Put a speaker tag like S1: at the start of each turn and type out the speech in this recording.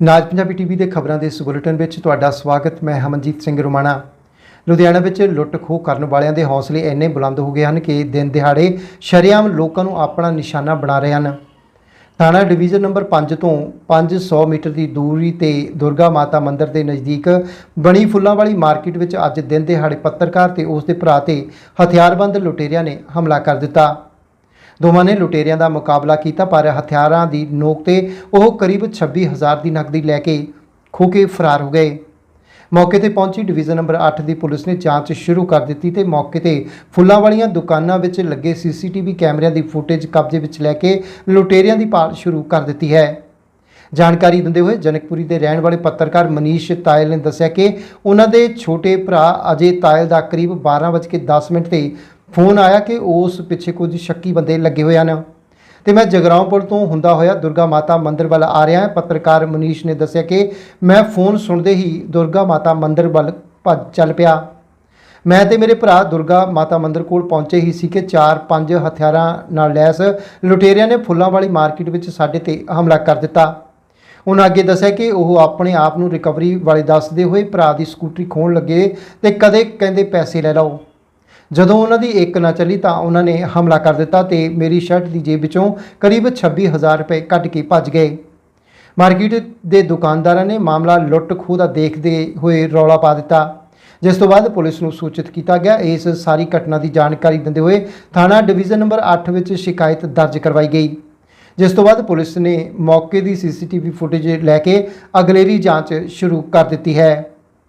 S1: ਨਾਜ Punjabi TV ਦੇ ਖਬਰਾਂ ਦੇ ਇਸ ਬੁਲੇਟਿਨ ਵਿੱਚ ਤੁਹਾਡਾ ਸਵਾਗਤ, ਮੈਂ ਹਮਨਜੀਤ ਸਿੰਘ ਰੋਮਾਣਾ। ਲੁਧਿਆਣਾ ਵਿੱਚ ਲੁੱਟ ਖੋਹ ਕਰਨ ਵਾਲਿਆਂ ਦੇ ਹੌਸਲੇ ਇੰਨੇ ਬੁਲੰਦ ਹੋ ਗਏ ਹਨ ਕਿ ਦਿਨ ਦਿਹਾੜੇ ਸ਼ਰੇਆਮ ਲੋਕਾਂ ਨੂੰ ਆਪਣਾ ਨਿਸ਼ਾਨਾ ਬਣਾ ਰਹੇ ਹਨ। ਥਾਣਾ ਡਿਵੀਜ਼ਨ ਨੰਬਰ 5 ਤੋਂ 500 ਮੀਟਰ ਦੀ ਦੂਰੀ ਤੇ ਦੁਰਗਾ ਮਾਤਾ ਮੰਦਿਰ ਦੇ ਨਜ਼ਦੀਕ ਬਣੀ ਫੁੱਲਾਂ ਵਾਲੀ ਮਾਰਕੀਟ ਵਿੱਚ ਅੱਜ ਦਿਨ ਦਿਹਾੜੇ ਪੱਤਰਕਾਰ ਤੇ ਉਸ ਦੇ ਭਰਾ ਤੇ ਹਥਿਆਰਬੰਦ ਲੁਟੇਰਿਆਂ ਨੇ ਹਮਲਾ ਕਰ ਦਿੱਤਾ। ਦੋਵਾਂ ਨੇ ਲੁਟੇਰਿਆਂ ਦਾ ਮੁਕਾਬਲਾ ਕੀਤਾ, ਪਰ ਹਥਿਆਰਾਂ ਦੀ ਨੋਕ ਤੇ ਉਹ ਕਰੀਬ 26000 ਦੀ ਨਕਦੀ ਲੈ ਕੇ ਖੋ ਕੇ ਫਰਾਰ ਹੋ ਗਏ। ਮੌਕੇ ਤੇ ਪਹੁੰਚੀ ਡਿਵੀਜ਼ਨ ਨੰਬਰ 8 ਦੀ ਪੁਲਿਸ ਨੇ ਜਾਂਚ ਸ਼ੁਰੂ ਕਰ ਦਿੱਤੀ ਤੇ ਮੌਕੇ ਤੇ ਫੁੱਲਾਂ ਵਾਲੀਆਂ ਦੁਕਾਨਾਂ ਵਿੱਚ ਲੱਗੇ ਸੀਸੀਟੀਵੀ ਕੈਮਰਿਆਂ ਦੀ ਫੁਟੇਜ ਕਬਜ਼ੇ ਵਿੱਚ ਲੈ ਕੇ ਲੁਟੇਰਿਆਂ ਦੀ ਭਾਲ ਸ਼ੁਰੂ ਕਰ ਦਿੱਤੀ ਹੈ। ਜਾਣਕਾਰੀ ਦਿੰਦੇ ਹੋਏ ਜਨਕਪੁਰੀ ਦੇ ਰਹਿਣ ਵਾਲੇ ਪੱਤਰਕਾਰ ਮਨੀਸ਼ ਤਾਇਲ ਨੇ ਦੱਸਿਆ ਕਿ ਉਹਨਾਂ ਦੇ ਛੋਟੇ ਭਰਾ ਅਜੇ ਤਾਇਲ ਦਾ ਕਰੀਬ 12:10 ਮਿੰਟ ਤੇ ਫੋਨ ਆਇਆ ਕਿ ਉਸ ਪਿੱਛੇ ਕੁਝ ਸ਼ੱਕੀ ਬੰਦੇ ਲੱਗੇ ਹੋਏ ਹਨ। ਤੇ ਮੈਂ ਜਗਰਾਉਂਪੁਰ ਤੋਂ ਹੁੰਦਾ ਹੋਇਆ ਦੁਰਗਾ ਮਾਤਾ ਮੰਦਿਰ ਵੱਲ ਆ ਰਿਹਾ ਹਾਂ। ਪੱਤਰਕਾਰ ਮਨੀਸ਼ ਨੇ ਦੱਸਿਆ ਕਿ ਮੈਂ ਫੋਨ ਸੁਣਦੇ ਹੀ ਦੁਰਗਾ ਮਾਤਾ ਮੰਦਿਰ ਵੱਲ ਭੱਜ ਚੱਲ ਪਿਆ। ਮੈਂ ਤੇ ਮੇਰੇ ਭਰਾ ਦੁਰਗਾ ਮਾਤਾ ਮੰਦਿਰ ਕੋਲ ਪਹੁੰਚੇ ਹੀ ਸੀ ਕਿ ਚਾਰ ਪੰਜ ਹਥਿਆਰਾਂ ਨਾਲ ਲੈਸ ਲੁਟੇਰਿਆਂ ਨੇ ਫੁੱਲਾਂ ਵਾਲੀ ਮਾਰਕੀਟ ਵਿੱਚ ਸਾਡੇ ਤੇ ਹਮਲਾ ਕਰ ਦਿੱਤਾ। ਉਹਨਾਂ ਅੱਗੇ ਦੱਸਿਆ ਕਿ ਉਹ ਆਪਣੇ ਆਪ ਨੂੰ ਰਿਕਵਰੀ ਵਾਲੇ ਦੱਸਦੇ ਹੋਏ ਭਰਾ ਦੀ ਸਕੂਟਰੀ ਖੋਣ ਲੱਗੇ ਤੇ ਕਦੇ ਕਹਿੰਦੇ ਪੈਸੇ ਲੈ ਲਓ। ਜਦੋਂ ਉਹਨਾਂ ਦੀ ਇੱਕ ਨਾ ਚੱਲੀ ਤਾਂ ਉਹਨਾਂ ਨੇ ਹਮਲਾ ਕਰ ਦਿੱਤਾ ਤੇ ਮੇਰੀ ਸ਼ਰਟ ਦੀ ਜੇਬ ਵਿੱਚੋਂ ਕਰੀਬ 26000 ਰੁਪਏ ਕੱਢ ਕੇ ਭੱਜ ਗਏ। ਮਾਰਕੀਟ ਦੇ ਦੁਕਾਨਦਾਰਾਂ ਨੇ ਮਾਮਲਾ ਲੁੱਟ ਖੋਹ ਦਾ ਦੇਖਦੇ ਹੋਏ ਰੌਲਾ ਪਾ ਦਿੱਤਾ। ਜਿਸ ਤੋਂ ਬਾਅਦ ਪੁਲਿਸ ਨੂੰ ਸੂਚਿਤ ਕੀਤਾ ਗਿਆ, ਇਸ ਸਾਰੀ ਘਟਨਾ ਦੀ ਜਾਣਕਾਰੀ ਦਿੰਦੇ ਹੋਏ ਥਾਣਾ ਡਿਵੀਜ਼ਨ ਨੰਬਰ 8 ਵਿੱਚ ਸ਼ਿਕਾਇਤ ਦਰਜ ਕਰਵਾਈ ਗਈ। ਜਿਸ ਤੋਂ ਬਾਅਦ ਪੁਲਿਸ ਨੇ ਮੌਕੇ ਦੀ ਸੀਸੀਟੀਵੀ ਫੁਟੇਜ ਲੈ ਕੇ ਅਗਲੇਰੀ ਜਾਂਚ ਸ਼ੁਰੂ ਕਰ ਦਿੱਤੀ ਹੈ।